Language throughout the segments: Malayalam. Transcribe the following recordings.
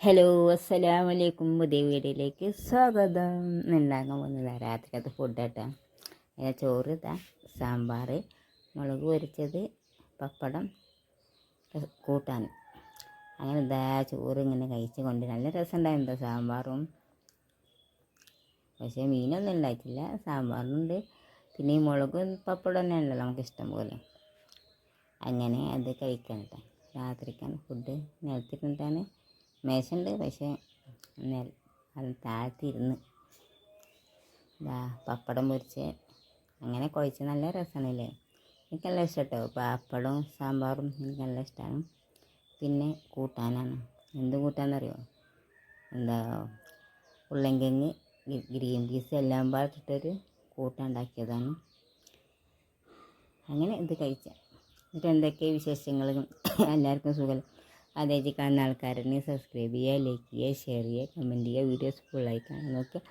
ഹലോ അസ്സലാമു വലൈക്കും പുതിയ വീഡിയോയിലേക്ക് സ്വാഗതം. ഉണ്ടാക്കാൻ പോകുന്നത് രാത്രിക്കത്തെ ഫുഡ് കേട്ടോ അതിന് ചോറ് ഇതാ സാമ്പാർ മുളക് പൊരിച്ചത് പപ്പടം കൂട്ടാൻ. അങ്ങനെ ഇതാ ചോറ് ഇങ്ങനെ കഴിച്ച് കൊണ്ട് നല്ല രസമുണ്ടായിരുന്നു സാമ്പാറും? പക്ഷേ മീനൊന്നും ഉണ്ടായിട്ടില്ല. സാമ്പാറുണ്ട്. പിന്നെ ഈ മുളകും പപ്പടം തന്നെയാണല്ലോ നമുക്ക് ഇഷ്ടം പോലെ. അങ്ങനെ അത് കഴിക്കാൻ കേട്ടോ. രാത്രിക്കാണ് ഫുഡ് നിലത്തിട്ടുണ്ടാണ് മേശുണ്ട് പക്ഷേ അത് താഴ്ത്തിരുന്ന് ഇതാ പപ്പടം പൊരിച്ച് അങ്ങനെ കുഴച്ച് നല്ല രസമാണല്ലേ? എനിക്കെല്ലാം കേട്ടോ പപ്പടവും സാമ്പാറും എനിക്ക് നല്ല ഇഷ്ടമാണ്. പിന്നെ കൂട്ടാനാണ്. എന്ത് കൂട്ടാന്നറിയോ? എന്താ ഉള്ളങ്കങ്ങ് ഗ്രീൻ പീസ് എല്ലാം പാടിട്ടൊരു കൂട്ടുണ്ടാക്കിയതാണ് അങ്ങനെ ഇത് കഴിച്ചാൽ എന്നിട്ട് എന്തൊക്കെ വിശേഷങ്ങൾ എല്ലാവർക്കും സുഖം ആദ്യമായിട്ട് കാണുന്ന ആൾക്കാരുണ്ടെങ്കിൽ സബ്സ്ക്രൈബ് ചെയ്യുക ലൈക്ക് ചെയ്യുക ഷെയർ ചെയ്യുക കമന്റ് ചെയ്യുക. വീഡിയോസ് ഫുള്ളായി നോക്കുക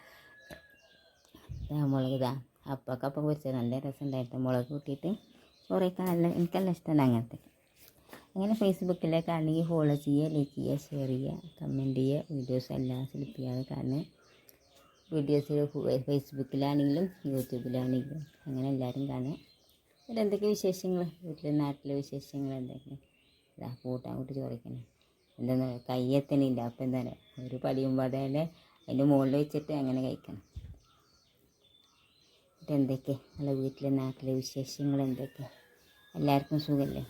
മുളക് ഇതാ അപ്പൊക്കപ്പം കുറച്ച് നല്ല രസം ഉണ്ടായിട്ട് മുളക് കൂട്ടിയിട്ട്. കുറേയൊക്കെ നല്ല എനിക്കെല്ലാം ഇഷ്ടമാണ് അങ്ങനത്തെ. അങ്ങനെ ഫേസ്ബുക്കിലേക്കാണെങ്കിൽ ഫോളോ ചെയ്യുക ലൈക്ക് ചെയ്യുക ഷെയർ ചെയ്യുക കമന്റ് ചെയ്യുക. വീഡിയോസ് എല്ലാം സ്ലിപ്പ് ചെയ്യാതെ കാരണം വീഡിയോസ് ഫേസ്ബുക്കിലാണെങ്കിലും യൂട്യൂബിലാണെങ്കിലും അങ്ങനെ എല്ലാവരും കാണുക. എന്തൊക്കെ വിശേഷങ്ങൾ വീട്ടിലെ നാട്ടിലെ വിശേഷങ്ങൾ എന്തൊക്കെയാണ് ഇതാ കൂട്ടാൻ കൂട്ടി ചോദിക്കണേ എന്താ കയ്യെത്തണില്ല അപ്പം എന്താണ് ഒരു പടിയും അതേലെ അതിന്റെ മുകളിൽ വെച്ചിട്ട് അങ്ങനെ കഴിക്കണം. എന്നിട്ട് എന്തൊക്കെ? നല്ല വീട്ടിലെ നാട്ടിലെ വിശേഷങ്ങൾ എന്തൊക്കെ? എല്ലാവർക്കും സുഖമല്ലേ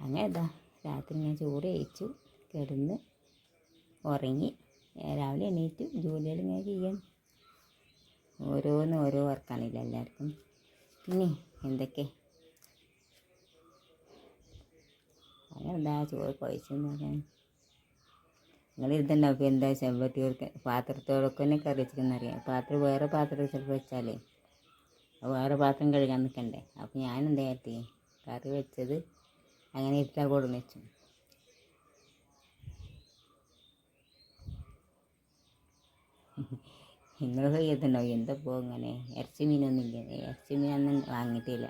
അങ്ങനെ ഇതാ. രാത്രി ഞാൻ ചോറ് കഴിച്ചു. കിടന്ന് ഉറങ്ങി. രാവിലെ എണീറ്റ്. ജോലികൾ ഇങ്ങനെ ചെയ്യാൻ. ഓരോന്ന് ഓരോ വർക്കാണില്ല എല്ലാവർക്കും. പിന്നെ എന്തൊക്കെ? എന്താ ചോറ് കുഴച്ചെന്ന് പറയാൻ നിങ്ങൾ ഇരുന്നുണ്ടാവും എന്താ ചെമ്പട്ടിയോർക്ക് പാത്രത്തോടൊക്കെ തന്നെ കറി വെച്ചിരിക്കുന്നറിയാം പാത്രം വേറെ പാത്രം ചിലപ്പോൾ വെച്ചാലേ വേറെ പാത്രം കഴുകാൻ നിൽക്കണ്ടേ. അപ്പോൾ ഞാൻ എന്താ കറി വെച്ചത് അങ്ങനെ ഇരുത്താൻ കൊടുന്ന് വെച്ചു. നിങ്ങൾ ചെയ്തിട്ടുണ്ടാവും എന്താ പോങ്ങനെ ഇറച്ചി മീനൊന്നും ഇല്ല? ഇറച്ചി മീനൊന്നും വാങ്ങിയിട്ടില്ല.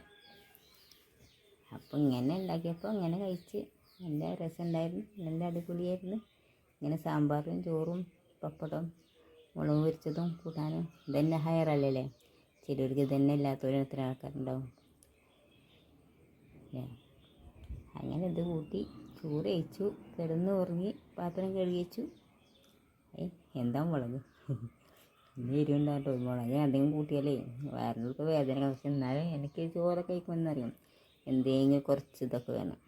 അപ്പോൾ ഇങ്ങനെ ഉണ്ടാക്കിയപ്പോൾ ഇങ്ങനെ കഴിച്ച്. നല്ല രസമുണ്ടായിരുന്നു. നല്ല അടിപൊളിയായിരുന്നു. ഇങ്ങനെ സാമ്പാറും ചോറും പപ്പടം മുളക് പൊരിച്ചതും കൂട്ടാനും ഇതന്നെ ഹയറല്ലേ ചിലർക്ക് ഇതന്നെ ഇല്ലാത്തവരും എത്ര ആൾക്കാരുണ്ടാവും. അങ്ങനെ ഇത് കൂട്ടി ചോറ് കഴിച്ചു കിടന്ന് ഉറങ്ങി പാത്രം കഴുകിച്ചു ഏ എന്താ മുളക്? ഇനി എരിവുണ്ടാകട്ടോ മുളക് അധികം കൂട്ടിയാലേ വയറിനൊക്കെ വേദന പക്ഷെ എന്നാലും എനിക്ക് ചോറൊക്കെ കഴിക്കുമെന്നറിയാം. എന്തെങ്കിലും കുറച്ച് ഇതൊക്കെ വേണം.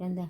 എന്താ